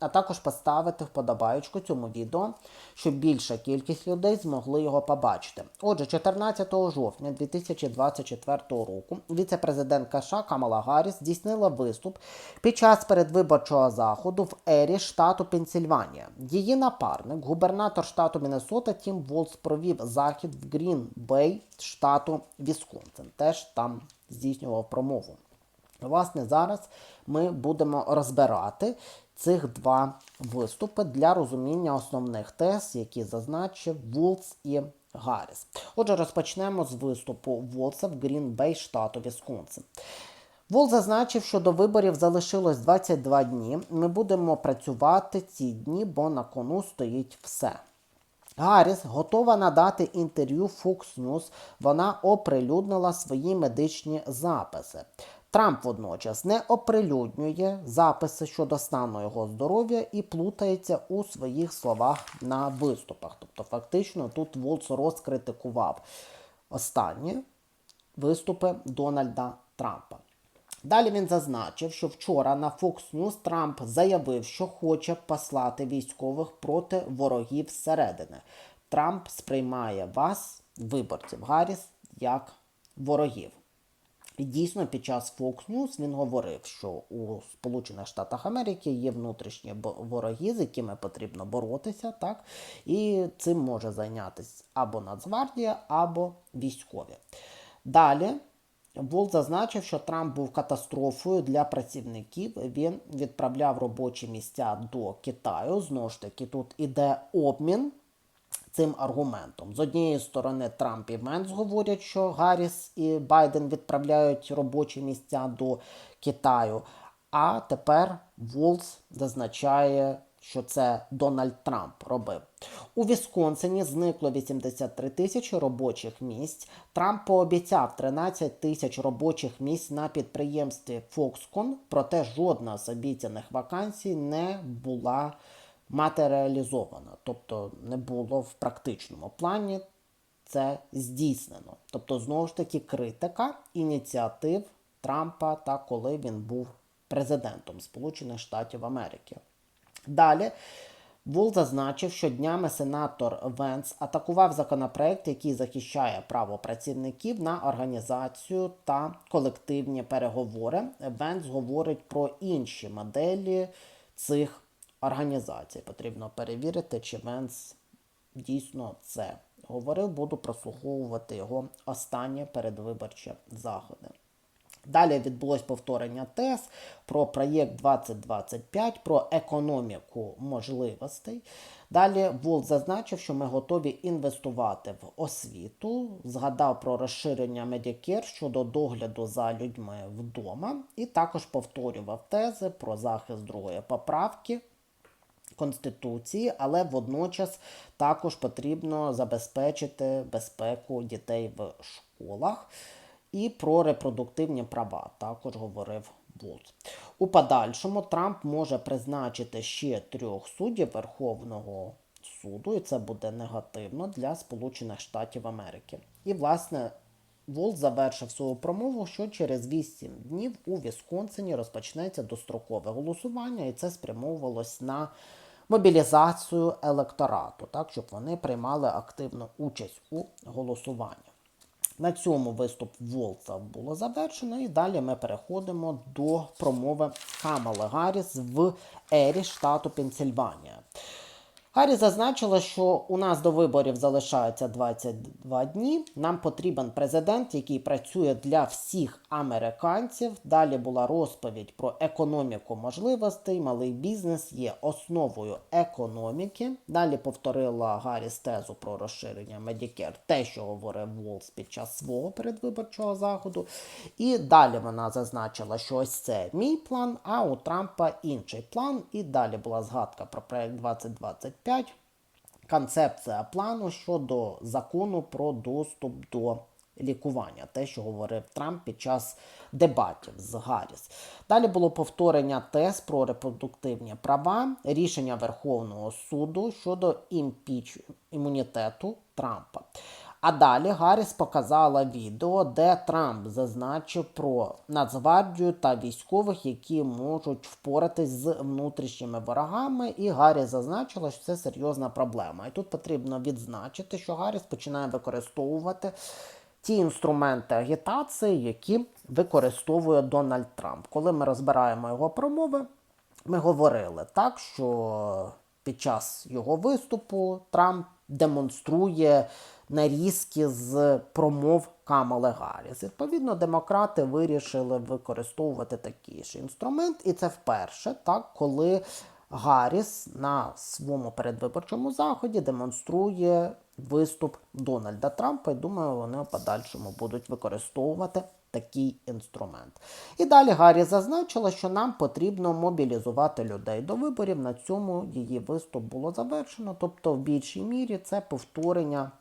а також поставити вподобаючку цьому відео, щоб більша кількість людей змогли його побачити. Отже, 14 жовтня 2024 року віце-президентка США Камала Гарріс здійснила виступ під час передвиборчого заходу в Ері штату Пенсільванія. Її напарник, губернатор штату Міннесота Тім Волс провів захід в Грін-Бей штату Вісконсин. Теж там здійснював промову. Власне, зараз ми будемо розбирати цих два виступи для розуміння основних тез, які зазначив Вулц і Гарріс. Отже, розпочнемо з виступу Волса в Грін-Бей штату Вісконсин. Вол зазначив, що до виборів залишилось 22 дні. Ми будемо працювати ці дні, бо на кону стоїть все. Гарріс готова надати інтерв'ю Fox News. Вона оприлюднила свої медичні записи. Трамп водночас не оприлюднює записи щодо стану його здоров'я і плутається у своїх словах на виступах. Тобто, фактично, тут Волц розкритикував останні виступи Дональда Трампа. Далі він зазначив, що вчора на Fox News Трамп заявив, що хоче послати військових проти ворогів зсередини. Трамп сприймає вас, виборців Гарріс, як ворогів. Дійсно, під час Fox News він говорив, що у Сполучених Штатах Америки є внутрішні вороги, з якими потрібно боротися, так? І цим може зайнятися або Нацгвардія, або військові. Далі. Волт зазначив, що Трамп був катастрофою для працівників. Він відправляв робочі місця до Китаю. Знову ж таки, тут іде обмін цим аргументом. З однієї сторони, Трамп і Менс говорять, що Гарріс і Байден відправляють робочі місця до Китаю. А тепер Волс зазначає що це Дональд Трамп робив. У Вісконсині зникло 83 тисячі робочих місць. Трамп пообіцяв 13 тисяч робочих місць на підприємстві Foxconn, проте жодна з обіцяних вакансій не була матеріалізована, тобто не було в практичному плані це здійснено. Тобто, знову ж таки, критика ініціатив Трампа та коли він був президентом Сполучених Штатів Америки. Далі Вул зазначив, що днями сенатор Венс атакував законопроект, який захищає право працівників на організацію та колективні переговори. Венс говорить про інші моделі цих організацій. Потрібно перевірити, чи Венс дійсно це говорив. Буду прослуховувати його останнє передвиборче заходи. Далі відбулось повторення ТЕС про проєкт 2025, про економіку можливостей. Далі Волт зазначив, що ми готові інвестувати в освіту, згадав про розширення Medicare щодо догляду за людьми вдома, і також повторював тези про захист другої поправки. Конституції, але водночас також потрібно забезпечити безпеку дітей в школах. І про репродуктивні права також говорив Волц. У подальшому Трамп може призначити ще трьох суддів Верховного суду, і це буде негативно для Сполучених Штатів Америки. І, власне, Волц завершив свою промову, що через 8 днів у Вісконсині розпочнеться дострокове голосування, і це спрямовувалось на мобілізацію електорату, так, щоб вони приймали активну участь у голосуванні. На цьому виступ Волца було завершено, і далі ми переходимо до промови Камали Гарріс в Ері штату Пенсільванія. Гаррі зазначила, що у нас до виборів залишається 22 дні. Нам потрібен президент, який працює для всіх американців. Далі була розповідь про економіку можливостей. Малий бізнес є основою економіки. Далі повторила Гарріс тезу про розширення Medicare, те, що говорив Волс під час свого передвиборчого заходу. І далі вона зазначила, що ось це мій план, а у Трампа інший план. І далі була згадка про проект 2020. 5. Концепція плану щодо закону про доступ до лікування, те, що говорив Трамп під час дебатів з Гарріс. Далі було повторення тез про репродуктивні права, рішення Верховного суду щодо імпіч імунітету Трампа. А далі Гарріс показала відео, де Трамп зазначив про Нацгвардію та військових, які можуть впоратись з внутрішніми ворогами. І Гарріс зазначила, що це серйозна проблема. І тут потрібно відзначити, що Гарріс починає використовувати ті інструменти агітації, які використовує Дональд Трамп. Коли ми розбираємо його промови, ми говорили так, що під час його виступу Трамп демонструє нарізки з промов Камали Гарріс. Відповідно, демократи вирішили використовувати такий ж інструмент, і це вперше, так, коли Гарріс на своєму передвиборчому заході демонструє виступ Дональда Трампа. І думаю, вони в подальшому будуть використовувати такий інструмент. І далі Гаррі зазначила, що нам потрібно мобілізувати людей до виборів. На цьому її виступ було завершено. Тобто, в більшій мірі це повторення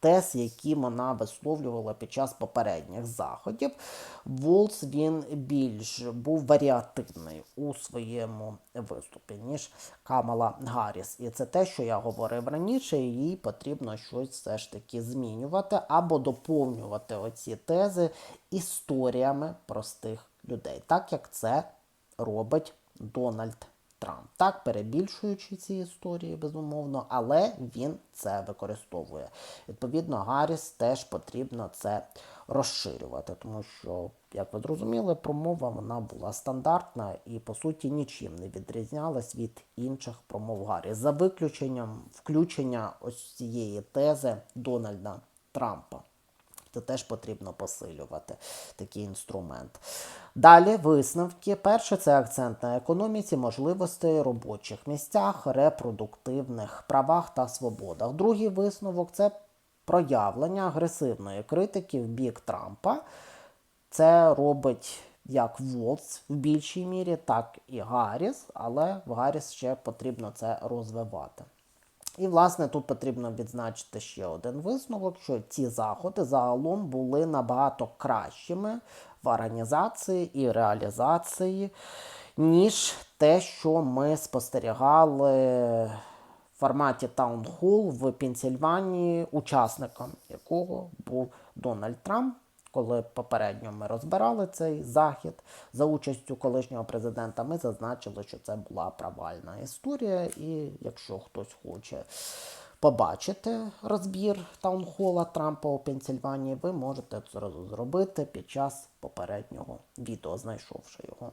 тез, які вона висловлювала під час попередніх заходів. Волс він більш був варіативний у своєму виступі, ніж Камала Гарріс. І це те, що я говорив раніше, їй потрібно щось все ж таки змінювати або доповнювати оці тези історіями простих людей, так як це робить Дональд Трамп. Так, перебільшуючи ці історії, безумовно, але він це використовує. Відповідно, Гарріс теж потрібно це розширювати, тому що, як ви зрозуміли, промова вона була стандартна і, по суті, нічим не відрізнялась від інших промов Гарріс, за виключенням включення ось цієї тези Дональда Трампа. Це теж потрібно посилювати такий інструмент. Далі висновки. Перше це акцент на економіці, можливостей, робочих місцях, репродуктивних правах та свободах. Другий висновок це проявлення агресивної критики в бік Трампа. Це робить як Волц в більшій мірі, так і Гарріс, але в Гарріс ще потрібно це розвивати. І, власне, тут потрібно відзначити ще один висновок, що ці заходи загалом були набагато кращими в організації і реалізації, ніж те, що ми спостерігали в форматі таунхол в Пенсільванії, учасником якого був Дональд Трамп. Коли попередньо ми розбирали цей захід за участю колишнього президента, ми зазначили, що це була провальна історія. І якщо хтось хоче побачити розбір таунхола Трампа у Пенсільванії, ви можете це зробити під час попереднього відео, знайшовши його.